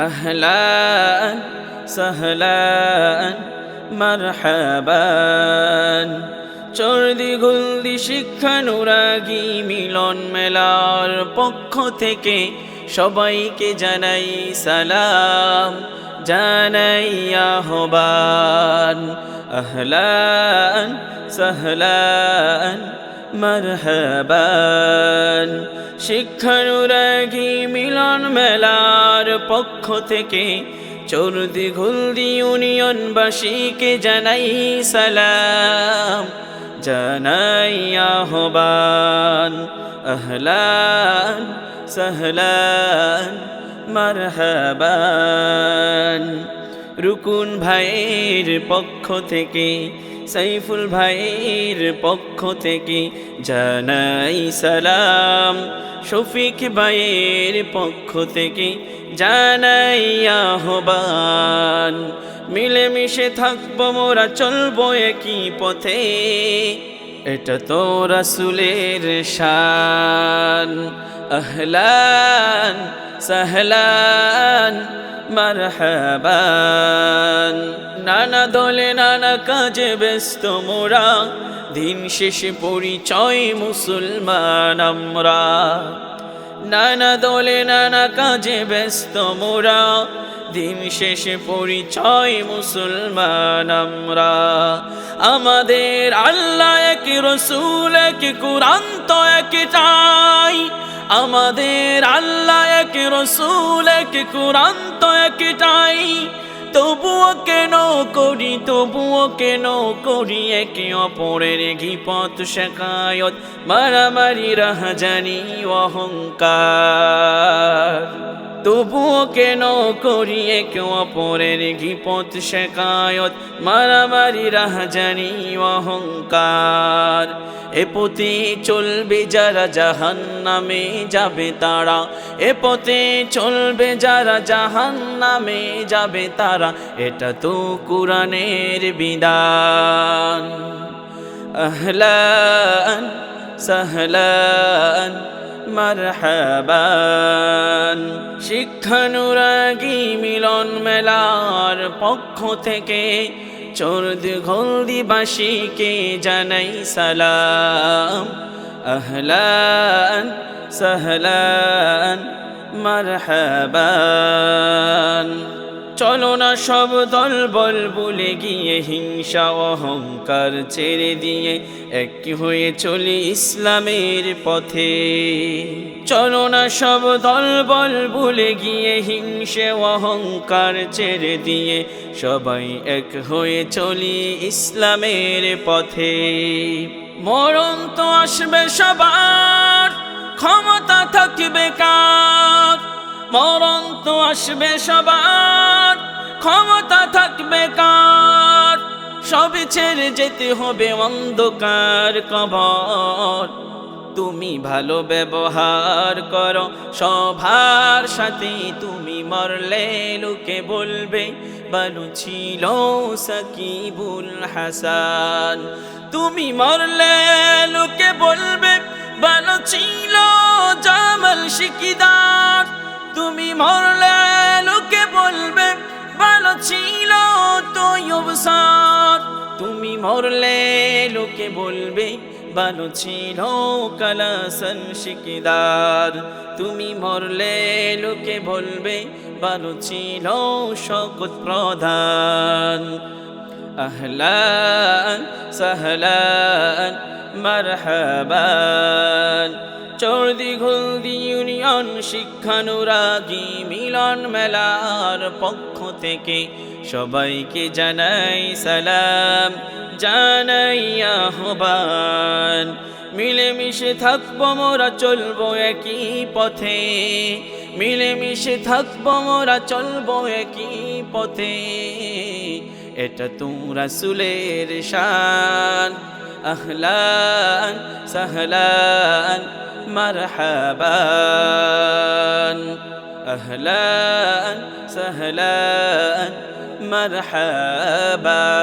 أهلا سهلا মারহাবান চর্দি গুলদি শিক্ষানুরাগী মিলন মেলার পক্ষ থেকে সবাইকে জানাই সালাম জানাই আহ্বান আহলান সাহলান মারহাবান। শিক্ষানুরাগী মিলন মেলার পক্ষ থেকে চৌরদি ঘুলদি ইউনিয়নবাসীকে জানাই সালাম, জানাই আহ্বান। আহলান, সাহলান, মারহাবান। রুকুন ভাইয়ের পক্ষ থেকে সাইফুল ভাইয়ের পক্ষ থেকে জানাই সালাম। শফিক ভাইয়ের পক্ষ থেকে জানাই আহ্বান। মিলেমিশে থাকব মোরা, চলবো একই পথে। এটা তো রাসুলের শান। আহলান সাহলান মারহাবান নানা দলে নানা কাজে ব্যস্ত মোরা। দিন শেষে পরিচয় মুসলমান আমরা। নানা দলে নানা কাজে ব্যস্ত মোরা। দিন শেষে পরিচয় মুসলমান আমরা। আমাদের আল্লাহ এক রসুল, এক কুরান্ত তো একটাই আমাদের আল্লাহ এক রসুল, এক কুরান তো একটাই। তবুও কেন করি, তবুও কেন করি? একে অপরের ঘিপথ শেখায়ত, মারামারি, রাহাজানি, অহংকার। তবুও কেন করি একে অপরের ঘিপথ শেখায়ত? মারামারি, রাহাজানি, অহংকার। এ পথে চলবে যারা জাহান নামে যাবে তারা। এ পথে চলবে যারা জাহান নামে যাবে তারা। এটা তো কোরআনের বিধান। আহলান, সাহলান মারহাবান। শিক্ষানুরাগী মিলন মেলার পক্ষ থেকে চর্দ ঘলদিবাসীকে জানাই সালাম। আহলান সহলান মারহাবান। চলো না সব দল বল বলে গিয়ে হিংসা অহংকার ছেড়ে দিয়ে এক হয়ে চলি ইসলামের পথে। চলো না সব দল বল বলে গিয়ে হিংসে অহংকার ছেড়ে দিয়ে সবাই এক হয়ে চলি ইসলামের পথে। মরণ তো আসবে সবার, ক্ষমতা থাকবে কার? মরণ তো আসবে সবার ক্ষমতা থাকবে কার? সব ছেড়ে যেতে হবে অন্ধকার কবর। তুমি ভালো ব্যবহার করো, সভার সাথে তুমি মরলে লোকে বলবে, বালু ছিল সাকিবুল হাসান। তুমি মরলে লোকে বলবে ভালো ছিল জামাল শিকিদার। তুমি মরলে মরলে লোকে বলবে ভালো ছিল কালাসন শিকিদার। তুমি মরলে লোকে বলবে ভালো ছিল শকত প্রধান। আহলান সাহলান মারহাবান। চর্দি ঘুলদি ইউনিয়ন শিক্ষানুরাগী মিলন মেলার পক্ষ থেকে সবাইকে জানাই সালাম, জানাই আহ্বান। মিলেমিশে থাকব মোরা, চলবো একই পথে। মিলেমিশে থাকব মোরা, চলবো একই পথে। এটা তোমরা সুলের শান। আহলান সাহলান মারহাবান আহলান সাহলান মারহাবান